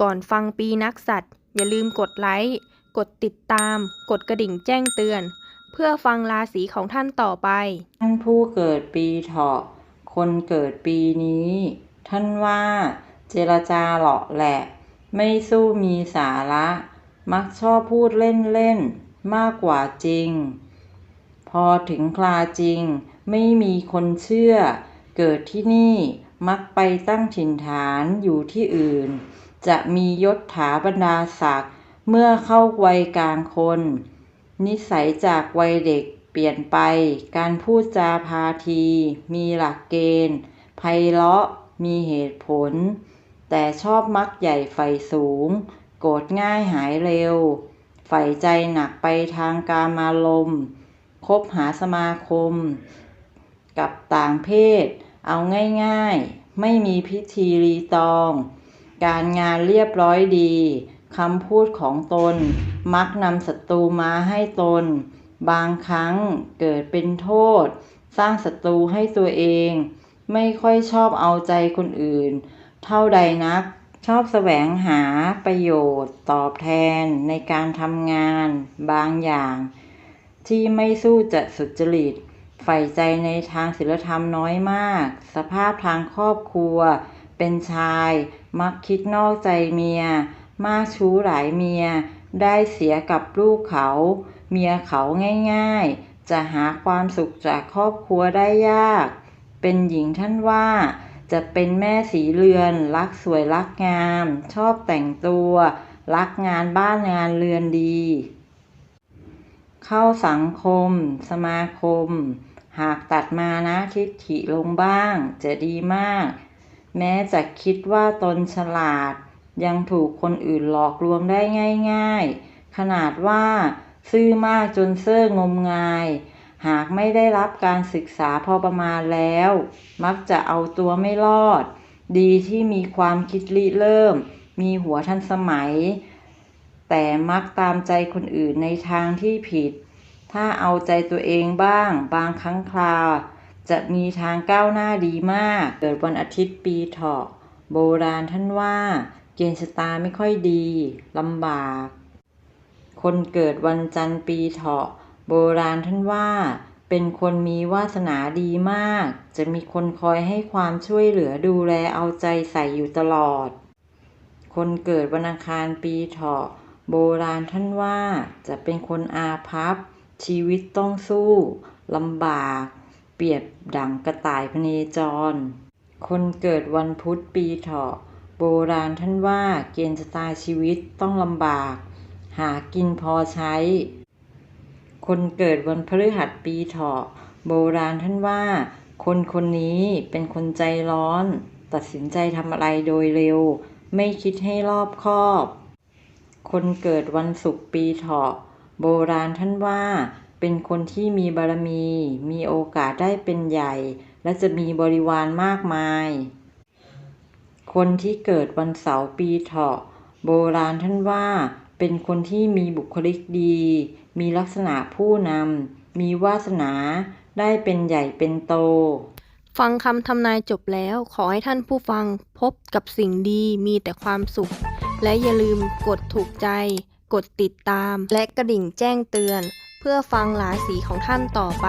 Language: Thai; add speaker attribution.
Speaker 1: ก่อนฟังปีนักสัตว์ อย่าลืมกดไลค์ กดติดตาม กดกระดิ่งแจ้งเตือน เพื่อฟังราศีของท่านต่อไป
Speaker 2: ท่านผู้เกิดปีเถาะ คนเกิดปีนี้ ท่านว่าเจรจาเหลาะแหละ ไม่สู้มีสาระ มักชอบพูดเล่นๆมากกว่าจริง พอถึงคราจริง ไม่มีคนเชื่อ เกิดที่นี่มักไปตั้งถิ่นฐานอยู่ที่อื่น จะมียศถาบรรดาศักดิ์เมื่อเข้าวัยกลางคน นิสัยจากวัยเด็กเปลี่ยนไป การพูดจาพาที มีหลักเกณฑ์ไพเราะมีเหตุผล แต่ชอบมักใหญ่ไฟสูง โกรธง่ายหายเร็ว ใฝ่ใจหนักไปทางกามารมณ์คบหาสมาคม กับต่างเพศ เอาง่ายๆ ไม่มีพิธีรีตอง การงานเรียบร้อยดีคำพูดของตน มักนำศัตรูมาให้ตน บางครั้งเกิดเป็นโทษ สร้างศัตรูให้ตัวเอง ไม่ค่อยชอบเอาใจคนอื่น เท่าใดนัก ชอบแสวงหาประโยชน์ ตอบแทนในการทำงาน บางอย่าง ที่ไม่สู้จะสุจริตใฝ่ใจในทางศีลธรรมน้อยมาก สภาพทางครอบครัว เป็นชาย มักคิดนอกใจเมีย มากชู้หลายเมีย ได้เสียกับลูกเขา เมียเขาง่ายๆ จะหาความสุขจากครอบครัวได้ยาก เป็นหญิงท่านว่า จะเป็นแม่สีเรือน รักสวยรักงาม ชอบแต่งตัว รักงานบ้านงานเรือนดี เข้าสังคม สมาคม หากตัดมานะทิฏฐิลงบ้าง จะดีมาก แม้จะคิดว่าตนฉลาด ยังถูกคนอื่นหลอกลวงได้ง่าย ๆ ขนาดว่า ซื่อมากจนเซ่องมงาย หากไม่ได้รับการศึกษาพอประมาณแล้ว มักจะเอาตัวไม่รอด ดีที่มีความคิดริเริ่ม มีหัวทันสมัย แต่มักตามใจคนอื่นในทางที่ผิด ถ้าเอาใจตัวเองบ้าง บางครั้งคราว จะมีทางก้าวหน้าดีมาก เกิดวันอาทิตย์ปีเถาะ โบราณท่านว่า เกณฑ์ชะตาไม่ค่อยดี ลำบาก คนเกิดวันจันทร์ปีเถาะ โบราณท่านว่า เป็นคนมีวาสนาดีมาก จะมีคนคอยให้ความช่วยเหลือดูแลเอาใจใส่อยู่ตลอด คนเกิดวันอังคารปีเถาะ โบราณท่านว่า จะเป็นคนอาภัพ ชีวิตต้องสู้ลำบาก เปรียบดั่งกระต่ายพเนจร คนเกิดวันพุธปีเถาะ โบราณท่านว่าเกณฑ์ชะตาชีวิตต้องลำบาก หากินพอใช้ คนเกิดวันพฤหัสปีเถาะ โบราณท่านว่า คนคนนี้เป็นคนใจร้อน ตัดสินใจทำอะไรโดยเร็ว ไม่คิดให้รอบคอบ คนเกิดวันศุกร์ปีเถาะ โบราณท่านว่า เป็นคนที่มีบารมี มีโอกาสได้เป็นใหญ่ และจะมีบริวารมากมาย คนที่เกิดวันเสาร์ปีเถาะ โบราณท่านว่า เป็นคนที่มีบุคลิกดี มีลักษณะผู้นำ มีวาสนาได้เป็นใหญ่เป็นโต
Speaker 1: ฟังคำทำนายจบแล้วขอให้ท่านผู้ฟังพบกับสิ่งดีมีแต่ความสุข และอย่าลืมกดถูกใจ กดติดตาม และกระดิ่งแจ้งเตือน เพื่อฟังราศีของท่านต่อไป